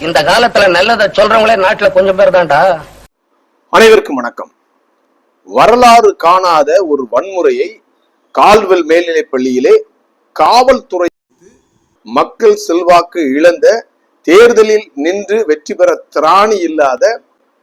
இந்த காலத்துல நல்லதை சொல்றவங்களே நாட்டுல கொஞ்சம் பேர் தான்டா. அனைவருக்கும் வணக்கம். வரலாறு காணாத ஒரு வன்முறையை கால்வெல் மேல்நிலைப் பள்ளியிலே காவல்துறை மக்கள் செல்வாக்கு இழந்த தேர்தலில் நின்று வெற்றி பெற திராணி இல்லாத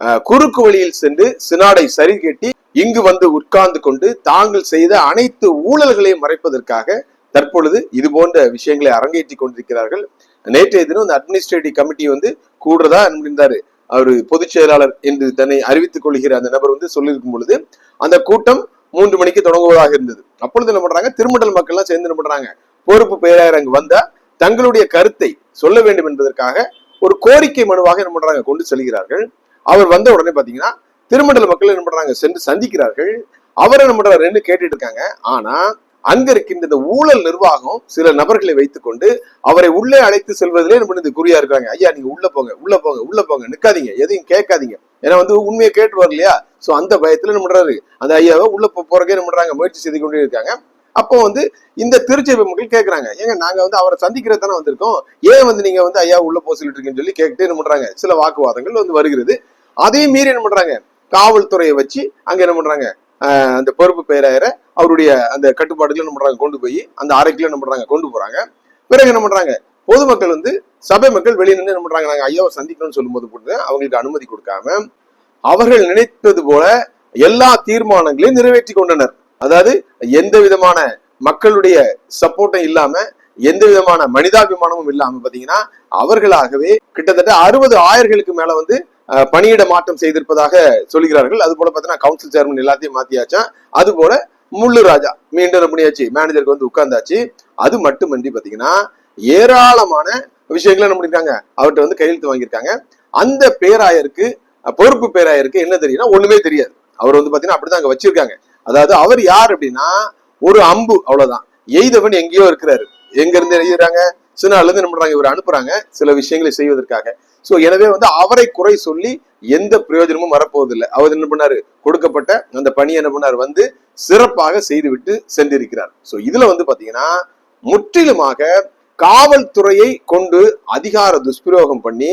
அஹ், குறுக்கு வழியில் சென்று சினாடை சரி கட்டி இங்கு வந்து உட்கார்ந்து கொண்டு தாங்கள் செய்த அனைத்து ஊழல்களையும் மறைப்பதற்காக தற்பொழுது இது போன்ற விஷயங்களை அரங்கேற்றி கொண்டிருக்கிறார்கள். நேற்றைய தினம் அந்த அட்மினிஸ்ட்ரேட்டிவ் கமிட்டி வந்து கூடுறதா இருந்தாரு அவர் பொதுச் செயலாளர் என்று தன்னை அறிவித்துக் கொள்கிற அந்த நபர் வந்து சொல்லியிருக்கும் பொழுது அந்த கூட்டம் மூன்று மணிக்கு தொடங்குவதாக இருந்தது. அப்பொழுது என்ன பண்றாங்க? திருமண்டல் மக்கள் எல்லாம் சேர்ந்து என்ன பண்றாங்க? பொறுப்பு பேராயர் அங்கு வந்தா தங்களுடைய கருத்தை சொல்ல வேண்டும் என்பதற்காக ஒரு கோரிக்கை மனுவாக என்ன பண்றாங்க? கொண்டு செல்கிறார்கள். அவர் வந்த உடனே பாத்தீங்கன்னா திருமண்டல மக்கள் என்ன பண்றாங்க? சென்று சந்திக்கிறார்கள். அவர் என்ன பண்றாரு? கேட்டுட்டு இருக்காங்க. ஆனா அங்க இருக்கின்ற இந்த ஊழல் நிர்வாகம் சில நபர்களை வைத்துக்கொண்டு அவரை உள்ளே அழைத்து செல்வதிலே என்ன பண்ணுது? குறியா இருக்காங்க ஐயா நீங்க உள்ள போங்க உள்ள போங்க உள்ள போங்க நிக்காதீங்க எதையும் கேட்காதீங்க. ஏன்னா வந்து உண்மையை கேட்டுருவார் இல்லையா? சோ அந்த பயத்துல என்ன பண்றாரு? அந்த ஐயாவை உள்ள போறக்கே என்ன பண்றாங்க? முயற்சி செய்து கொண்டே இருக்காங்க. அப்போ வந்து இந்த திருச்செவி மக்கள் கேட்கறாங்க ஏங்க நாங்க வந்து அவரை சந்திக்கிறது தானே வந்திருக்கோம். ஏன் வந்து நீங்க வந்து ஐயா உள்ள போ சொல்லிட்டு இருக்கீங்கன்னு சொல்லி கேட்டு என்ன பண்றாங்க? சில வாக்குவாதங்கள் வந்து வருகிறது. அதையும் மீறி என்ன பண்றாங்க? காவல்துறையை வச்சு அங்க என்ன பண்றாங்க? அந்த பொறுப்பு பேராயரை அவருடைய அந்த கட்டுப்பாடுகளை என்ன பண்றாங்க? கொண்டு போய் அந்த அறைக்குள்ள என்ன பண்றாங்க? கொண்டு போறாங்க. பிறகு என்ன பண்றாங்க? பொதுமக்கள் வந்து சபை மக்கள் வெளியே நின்று என்ன பண்றாங்க? நாங்க ஐயாவை சந்திக்கணும்னு சொல்லும்போது கூட அவங்களுக்கு அனுமதி கொடுக்காம அவர்கள் நினைத்தது போல எல்லா தீர்மானங்களையும் நிறைவேற்றி கொண்டனர். அதாவது எந்த விதமான மக்களுடைய சப்போர்ட்டும் இல்லாம எந்த விதமான மனிதாபிமானமும் இல்லாம பாத்தீங்கன்னா அவர்களாகவே கிட்டத்தட்ட அறுபது ஆயர்களுக்கு மேல வந்து பணியிட மாற்றம் செய்திருப்பதாக சொல்கிறார்கள் அது போல பார்த்தீங்கன்னா கவுன்சில் சேர்மன் எல்லாத்தையும் மாத்தியாச்சா? அது போல முள்ளு ராஜா மீண்டும் பண்ணியாச்சு மேனேஜருக்கு வந்து உட்கார்ந்தாச்சு. அது மட்டுமன்றி பாத்தீங்கன்னா ஏராளமான விஷயங்களை என்ன பண்ணிருக்காங்க அவர்கிட்ட வந்து கையெழுத்து வாங்கியிருக்காங்க. அந்த பேராயருக்கு பொறுப்பு பேராயருக்கு என்ன தெரியும்னா ஒண்ணுமே தெரியாது. அவர் வந்து பாத்தீங்கன்னா அப்படிதான் அங்க வச்சிருக்காங்க. அதாவது அவர் யார் அப்படின்னா ஒரு அம்பு அவ்வளவுதான். எய்தவன் எங்கேயோ இருக்கிறாரு. எங்க இருந்து எழுதுறாங்க? சினால இருந்து என்ன பண்றாங்க? இவர் அனுப்புறாங்க. சில விஷயங்களை செய்வதற்காக. சோ எனவே வந்து அவரை குறை சொல்லி எந்த பிரயோஜனமும் வரப்போவதில்லை. அவர் என்ன பண்ணாரு? கொடுக்கப்பட்ட அந்த பணியை என்ன பண்ணார்? வந்து சிறப்பாக செய்துவிட்டு சென்றிருக்கிறார். சோ இதுல வந்து பாத்தீங்கன்னா முற்றிலுமாக காவல்துறையை கொண்டு அதிகார துஷ்பிரயோகம் பண்ணி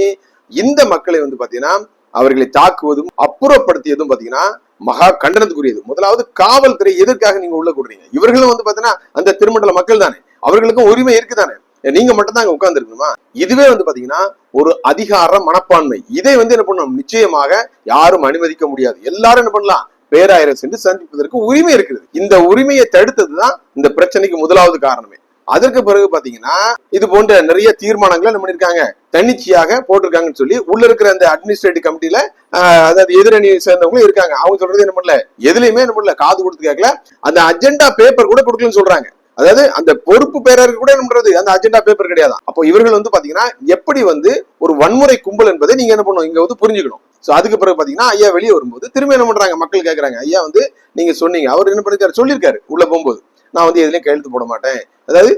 இந்த மக்களை வந்து பாத்தீங்கன்னா அவர்களை தாக்குவதும் அப்புறப்படுத்தியதும் பாத்தீங்கன்னா மகா கண்டனத்துக்குரியது. முதலாவது காவல்துறை எதற்காக நீங்க உள்ள கொடுறீங்க? இவர்களும் வந்து பாத்தீங்கன்னா அந்த திருமண்டல மக்கள் தானே. அவர்களுக்கும் உரிமை இருக்குதானே? நீங்க மட்டும் தான் அங்க உட்கார்ந்து இருக்கணுமா இதுவே வந்து பாத்தீங்கன்னா ஒரு அதிகார மனப்பான்மை. இதை வந்து என்ன பண்ணணும்? நிச்சயமாக யாரும் அனுமதிக்க முடியாது. எல்லாரும் என்ன பண்ணலாம்? பேராயரை சென்று சந்திப்பதற்கு உரிமை இருக்குது இந்த உரிமையை தடுத்ததுதான் இந்த பிரச்சனைக்கு முதலாவது காரணமே. அதற்கு பிறகு பாத்தீங்கன்னா இது போன்ற நிறைய தீர்மானங்களை என்ன பண்ணிருக்காங்க? தன்னிச்சையாக போட்டிருக்காங்கன்னு சொல்லி உள்ள இருக்கிற அந்த அட்மினிஸ்ட்ரேட்டிவ் கமிட்டில அதாவது எதிரணி சேர்ந்தவங்களும் இருக்காங்க. அவங்க சொல்றது என்ன பண்ணல? எதுலையுமே என்ன பண்ணல? காது கொடுத்து கேட்கல. அந்த அஜெண்டா பேப்பர் கூட கொடுக்கலன்னு சொல்றாங்க. அதாவது அந்த பொறுப்பு பேரருக்கு கூட என்ன அந்த அஜெண்டா பேப்பர் கிடையாது. அப்போ இவர்கள் வந்து பாத்தீங்கன்னா எப்படி வந்து ஒரு வன்முறை கும்பல் என்பதை நீங்க என்ன பண்ணணும்? இங்க வந்து புரிஞ்சுக்கணும். சோ அதுக்கு பிறகு பாத்தீங்கன்னா ஐயா வெளியே வரும்போது திரும்ப என்ன பண்றாங்க? மக்கள் கேட்கறாங்க ஐயா வந்து நீங்க சொன்னீங்க. அவர் என்ன பண்ணிருக்காரு? சொல்லியிருக்காரு. உள்ள போகும்போது. நான் வந்து எதுலையும் கையெழுத்து போட மாட்டேன். அதாவது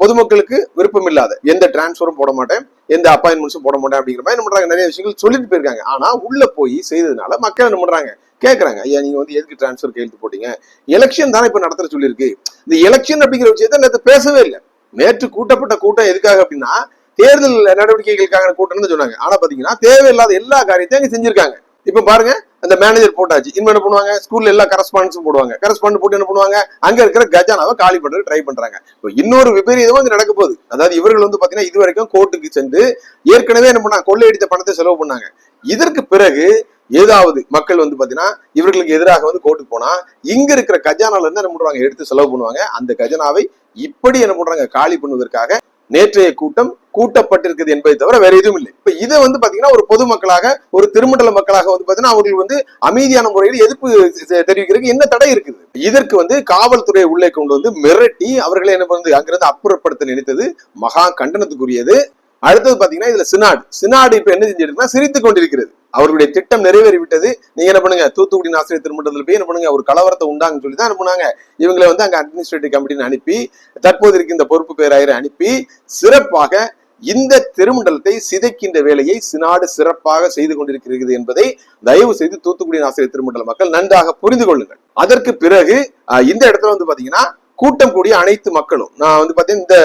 பொதுமக்களுக்கு விருப்பம் இல்லாத எந்த டிரான்ஸ்ஃபரும் போட மாட்டேன். எந்த அப்பாயின்மெண்ட்ஸும் போட மாட்டேன் அப்படிங்கிற மாதிரி என்ன பண்றாங்க? நிறைய விஷயங்கள் சொல்லிட்டு போயிருக்காங்க. ஆனா உள்ள போய் செய்ததுனால மக்கள் என்ன பண்றாங்க? கேட்குறாங்க ஐயா நீங்க வந்து எதுக்கு டிரான்ஸ்ஃபர் கையெழுத்து போட்டீங்க? எலெக்ஷன் தானே இப்போ நடத்துற சொல்லியிருக்கு இந்த எலெக்ஷன் அப்படிங்கிற விஷயத்த நேற்று பேசவே இல்லை. நேற்று கூட்டப்பட்ட கூட்டம் எதுக்காக அப்படின்னா தேர்தல் நடவடிக்கைகளுக்கான கூட்டம்னு சொன்னாங்க. ஆனா பார்த்தீங்கன்னா தேவையில்லாத எல்லா காரியத்தையும் அங்கே செஞ்சுருக்காங்க. இப்போ பாருங்க அந்த மேனேஜர் போட்டாச்சு. இன்னும் என்ன பண்ணுவாங்க? ஸ்கூல்ல எல்லா கரஸ்பாண்டன்ஸும் போடுவாங்க. கரஸ்பாண்ட் போட்டு என்ன பண்ணுவாங்க? அங்க இருக்கிற கஜானாவை காலி பண்றது ட்ரை பண்றாங்க. இப்போ இன்னொரு விபரீதமும் அங்க நடக்க போகுது. அதாவது இவர்கள் வந்து பாத்தீங்கன்னா இது வரைக்கும் கோர்ட்டுக்கு சென்று ஏற்கனவே என்ன பண்ணாங்க? கொள்ளையடித்த பணத்தை செலவு பண்ணாங்க. இதற்கு பிறகு ஏதாவது மக்கள் வந்து பாத்தீங்கன்னா இவர்களுக்கு எதிராக வந்து கோர்ட்டுக்கு போனா இங்க இருக்கிற கஜானால இருந்து என்ன பண்றாங்க? எடுத்து செலவு பண்ணுவாங்க. அந்த கஜானாவை இப்படி என்ன பண்றாங்க? காலி பண்ணுவதற்காக நேற்றைய கூட்டம் கூட்டப்பட்டிருக்குது என்பதை தவிர வேற எதுவும் இல்லை. இப்ப இதை வந்து பாத்தீங்கன்னா ஒரு பொதுமக்களாக ஒரு திருமண்டல மக்களாக வந்து பாத்தீங்கன்னா அவர்கள் வந்து அமைதியான முறையில் எதிர்ப்பு தெ- தெரிவிக்கிறதுக்கு என்ன தடை இருக்குது? இதற்கு வந்து காவல்துறை உள்ளே கொண்டு வந்து மிரட்டி அவர்களை என்ன வந்து அங்கிருந்து அப்புறப்படுத்த நினைத்தது மகா கண்டனத்துக்குரியது. அடுத்தது பாத்தீங்கன்னா இதுல சினாடு. சினாடு இப்ப என்ன செஞ்சிருக்குன்னா சிரித்து கொண்டிருக்கிறது. அவர்களுடைய திட்டம் நிறைவேறி விட்டது நீங்க என்ன பண்ணுங்க? தூத்துக்குடி ஆசிரியர் திருமண்டலத்தில் போய் என்ன பண்ணுங்க? ஒரு கலவரத்தை உண்டாங்கன்னு சொல்லி தான் அனுப்புனாங்க இவங்களை வந்து அங்க அட்மினிஸ்ட்ரேட்டிவ் கமிட்டின்னு அனுப்பி தற்போது இருக்கின்ற பொறுப்பு பேராயரை அனுப்பி சிறப்பாக இந்த திருமண்டலத்தை சிதைக்கின்ற வேலையை சினாடு சிறப்பாக செய்து கொண்டிருக்கிறது என்பதை தயவு செய்து தூத்துக்குடி ஆசிரியர் திருமண்டல மக்கள் நன்றாக புரிந்து கொள்ளுங்கள். அதற்கு பிறகு இந்த இடத்துல வந்து பாத்தீங்கன்னா கூட்டம் கூடிய அனைத்து மக்களும். நான் வந்து பாத்தீங்கன்னா இந்த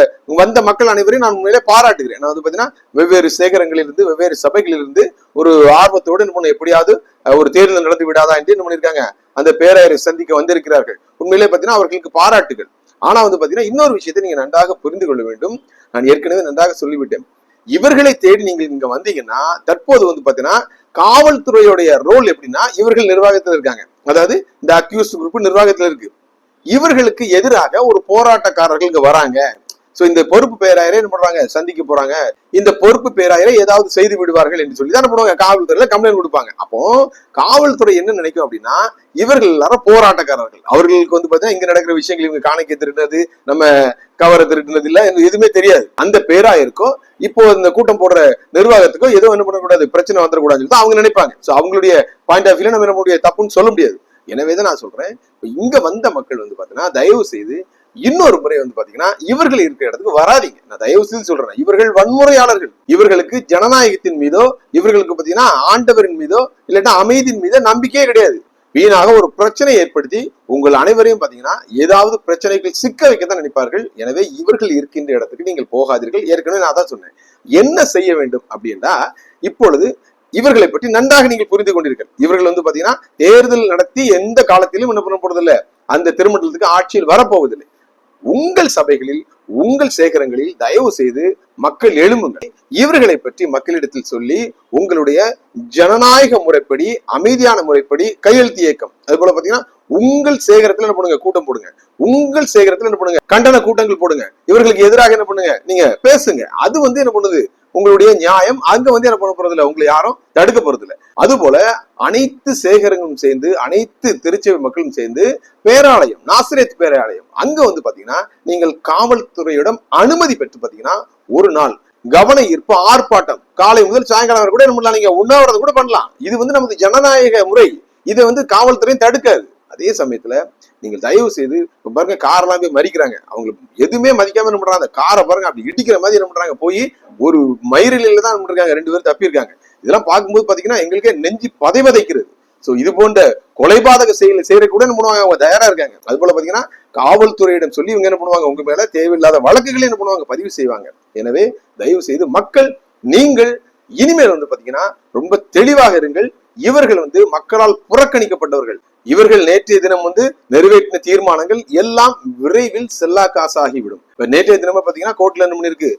வந்த மக்கள் அனைவரையும் நான் உண்மையிலே பாராட்டுகிறேன். நான் வந்து பாத்தீங்கன்னா வெவ்வேறு சேகரங்களிலிருந்து வெவ்வேறு சபைகளிலிருந்து ஒரு ஆர்வத்தோடு என்ன எப்படியாவது ஒரு தேர்தல் நடந்து விடாதா என்று என்ன பண்ணிருக்காங்க அந்த பேரையரை சந்திக்க வந்திருக்கிறார்கள். உண்மையிலே பாத்தீங்கன்னா அவர்களுக்கு பாராட்டுகள். ஆனா வந்து பாத்தீங்கன்னா இன்னொரு விஷயத்தை நீங்க நன்றாக புரிந்து கொள்ள வேண்டும். நான் ஏற்கனவே நன்றாக சொல்லிவிட்டேன். இவர்களை தேடி நீங்கள் இங்க வந்தீங்கன்னா தற்போது வந்து பாத்தீங்கன்னா காவல்துறையுடைய ரோல் எப்படின்னா இவர்கள் நிர்வாகத்தில் இருக்காங்க. அதாவது இந்த அக்யூஸ் குரூப் நிர்வாகத்தில் இருக்கு. இவர்களுக்கு எதிராக ஒரு போராட்டக்காரர்கள் இங்க வராங்க. சோ இந்த பொறுப்பு பேராயரை என்ன பண்றாங்க? சந்திக்க போறாங்க. இந்த பொறுப்பு பேராயரை ஏதாவது செய்து விடுவார்கள் என்று சொல்லி தான் என்ன பண்ணுவாங்க. காவல்துறையில கம்ப்ளைண்ட் கொடுப்பாங்க. அப்போ காவல்துறை என்ன நினைக்கும் அப்படின்னா இவர்கள் எல்லாரும் போராட்டக்காரர்கள். அவர்களுக்கு வந்து பாத்தீங்கன்னா இங்க நடக்கிற விஷயங்கள் இவங்க காணிக்க திருடினது நம்ம கவரை திருடினது இல்ல எதுவுமே தெரியாது. அந்த பேராயருக்கும் இப்போ இந்த கூட்டம் போடுற நிர்வாகத்துக்கோ எதுவும் என்ன பண்ணக்கூடாது பிரச்சனை வந்துடக்கூடாதுன்னு சொல்லிட்டு அவங்க நினைப்பாங்க. சோ அவங்களுடைய பாயிண்ட் ஆஃப் வியூல நம்ம என்ன தப்புன்னு சொல்ல முடியாது. எனவே தான் நான் சொல்றேன். இப்போ இங்க வந்த மக்கள் வந்து பாத்தீங்கன்னா தயவு செய்து இன்னொரு முறை வந்து பாத்தீங்கன்னா இவர்கள் இருக்கிற இடத்துக்கு வராதீங்க. நான் தயவு செய்து சொல்றேன். இவர்கள் வன்முறையாளர்கள். இவர்களுக்கு ஜனநாயகத்தின் மீதோ இவர்களுக்கு பாத்தீங்கன்னா ஆண்டவரின் மீதோ இல்லாட்டா அமைதியின் மீதோ நம்பிக்கையே கிடையாது. வீணாக ஒரு பிரச்சனை ஏற்படுத்தி உங்கள் அனைவரையும் பாத்தீங்கன்னா ஏதாவது பிரச்சனைகள் சிக்க வைக்க தான் நினைப்பார்கள். எனவே இவர்கள் இருக்கின்ற இடத்துக்கு நீங்கள் போகாதீர்கள். ஏற்கனவே நான் தான் சொன்னேன். என்ன செய்ய வேண்டும் அப்படின்னா இப்பொழுது இவர்களை பற்றி நன்றாக நீங்கள் புரிந்து கொண்டீர்கள். இவர்கள் வந்து பாத்தீங்கன்னா தேர்தல் நடத்தி எந்த காலத்திலும் என்ன பண்ண போறதில்லை. அந்த திருமண்டலத்துக்கு ஆட்சியில் வரப்போவதில்லை. உங்கள் சபைகளில் உங்கள் சேகரங்களில் தயவு செய்து மக்கள் எழும்புங்கள். இவர்களை பற்றி மக்களிடத்தில் சொல்லி உங்களுடைய ஜனநாயக முறைப்படி அமைதியான முறைப்படி கையெழுத்து இயக்கம். அது போல பாத்தீங்கன்னா உங்கள் சேகரத்துல என்ன பண்ணுங்க? கூட்டம் போடுங்க. உங்கள் சேகரத்துல என்ன பண்ணுங்க? கண்டன கூட்டங்கள் போடுங்க. இவர்களுக்கு எதிராக என்ன பண்ணுங்க? நீங்க பேசுங்க. அது வந்து என்ன பண்ணுது? உங்களுடைய நியாயம். அங்க வந்து என்ன பண்ண போறது இல்ல உங்களை யாரும் தடுக்க போறது இல்ல அது போல அனைத்து சேகரங்களும் சேர்ந்து அனைத்து திருச்சபை மக்களும் சேர்ந்து பேராலயம் நாசிரியத் பேராலயம் அங்க வந்து பாத்தீங்கன்னா நீங்கள் காவல்துறையிடம் அனுமதி பெற்று பாத்தீங்கன்னா ஒரு நாள் கவன ஈர்ப்பு ஆர்ப்பாட்டம். காலை முதல் சாயங்காலம் வரை கூட என்ன பண்ணலாம்? நீங்க உண்ணாவிரதம் கூட பண்ணலாம். இது வந்து நமது ஜனநாயக முறை. இதை வந்து காவல்துறையும் தடுக்காது. அதே சமயத்துல நீங்கள் தயவு செய்து இப்போ பாருங்க காரெல்லாம் போய் மறிக்கிறாங்க அவங்க எதுவுமே மதிக்காம என்ன பண்ணுறாங்க அந்த காரை பாருங்க அப்படி இடிக்கிற மாதிரி என்ன பண்ணுறாங்க போய் ஒரு மயிரில தான் என்ன ரெண்டு பேரும் தப்பியிருக்காங்க. இதெல்லாம் பார்க்கும்போது பாத்தீங்கன்னா எங்களுக்கே நெஞ்சு பதைவதைக்கிறது ஸோ இது போன்ற கொலைபாதக செயல் செய்யற கூட என்ன பண்ணுவாங்க அவங்க தயாரா இருக்காங்க. அது போல பாத்தீங்கன்னா காவல்துறையிடம் சொல்லி இவங்க என்ன பண்ணுவாங்க உங்க மேல தேவையில்லாத வழக்குகளை என்ன பண்ணுவாங்க பதிவு செய்வாங்க. எனவே தயவு செய்து மக்கள் நீங்கள் இனிமேல் வந்து பாத்தீங்கன்னா ரொம்ப தெளிவாக இருங்கள். இவர்கள் வந்து மக்களால் புறக்கணிக்கப்பட்டவர்கள். இவர்கள் நேற்றைய தினம் வந்து நிறைவேற்றின தீர்மானங்கள் எல்லாம் விரைவில் செல்லா காசாகிவிடும். இப்ப நேற்றைய தினமே பாத்தீங்கன்னா கோர்ட்ல என்ன பண்ணிருக்கு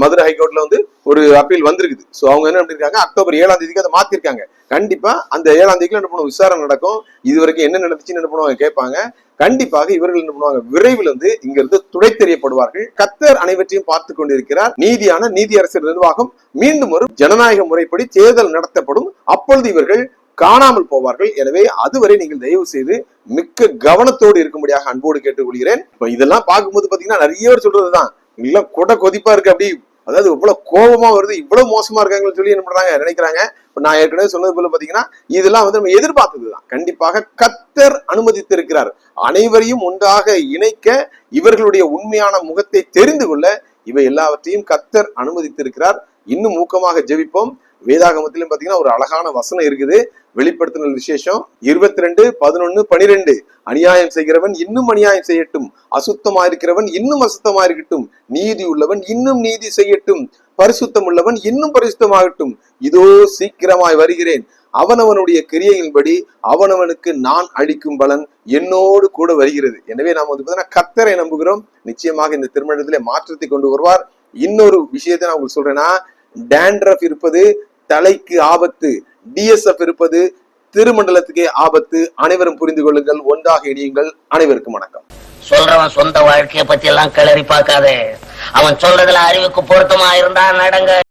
மதுரை ஹைகோர்ட்ல வந்து ஒரு அப்பீல் வந்திருக்குது. சோ அவங்க என்ன பண்ணிருக்காங்க அக்டோபர் ஏழாம் தேதிக்கு அதை மாத்திருக்காங்க. கண்டிப்பா அந்த ஏழாம் தேதிக்கு என்ன பண்ணுவோம் விசாரணை நடக்கும். இது வரைக்கும் என்ன நடந்துச்சுன்னு என்ன பண்ணுவாங்க கேட்பாங்க. கண்டிப்பாக இவர்கள் என்ன பண்ணுவாங்க? விரைவில் வந்து இங்கிருந்து துடைத்தெறியப்படுவார்கள் கத்தர் அனைவற்றையும் பார்த்து கொண்டிருக்கிறார். நீதியான நீதியரசர் நிர்வாகம் மீண்டும் ஒரு ஜனநாயக முறைப்படி தேர்தல் நடத்தப்படும். அப்பொழுது இவர்கள் காணாமல் போவார்கள். எனவே அதுவரை நீங்கள் தயவு செய்து மிக்க கவனத்தோடு இருக்கும்படியாக அன்போடு கேட்டுக்கொள்கிறேன். இப்ப இதெல்லாம் பார்க்கும்போது பாத்தீங்கன்னா நிறைய பேர் சொல்றதுதான். எல்லாம் கொடை கொதிப்பா இருக்கு அப்படி. அதாவது இவ்வளவு கோபமா வருது இவ்வளவு மோசமா இருக்காங்கன்னு சொல்லி என்ன பண்றாங்க? நினைக்கிறாங்க. இப்ப நான் ஏற்கனவே சொன்னது போல பாத்தீங்கன்னா இதெல்லாம் வந்து நம்ம எதிர்பார்த்ததுதான். கண்டிப்பாக கத்தர் அனுமதித்திருக்கிறார். அனைவரையும் ஒன்றாக இணைக்க இவர்களுடைய உண்மையான முகத்தை தெரிந்து கொள்ள இவை எல்லாவற்றையும் கத்தர் அனுமதித்திருக்கிறார். இன்னும் ஊக்கமாக ஜெபிப்போம். வேதாகமத்திலும் பாத்தீங்கன்னா ஒரு அழகான வசனம் இருக்குது. வெளிப்படுத்தின விசேஷம் இருபத்தி ரெண்டு பதினொன்னு பனிரெண்டு. அநியாயம் செய்கிறவன் இன்னும் அநியாயம் செய்யட்டும். அசுத்தமா இருக்கிறவன் இன்னும் அசுத்தமா இருக்கட்டும். நீதி உள்ளவன் இன்னும் நீதி செய்யட்டும். பரிசுத்தம் உள்ளவன் இன்னும் பரிசுத்தமாகட்டும். இதோ சீக்கிரமாய் வருகிறேன். அவனவனுடைய கிரியையின்படி அவனவனுக்கு நான் அளிக்கும் பலன் என்னோடு கூட வருகிறது. எனவே நாம் வந்து பார்த்தீங்கன்னா கத்தரை நம்புகிறோம். நிச்சயமாக இந்த திருமணத்திலே மாற்றத்தை கொண்டு வருவார். இன்னொரு விஷயத்தை நான் உங்களுக்கு சொல்றேன்னா டேண்ட்ரஃப் இருப்பது தலைக்கு ஆபத்து. டிஎஸ்எஃப் இருப்பது திருமண்டலத்துக்கே ஆபத்து. அனைவரும் புரிந்து கொள்ளுங்கள். ஒன்றாக இணையுங்கள். அனைவருக்கும் வணக்கம். சொல்றவன் சொந்த வாழ்க்கையை பத்தி எல்லாம் கிளறி பார்க்காதே. அவன் சொல்றதுல அறிவுக்கு பொருத்தமா இருந்தா நடங்க.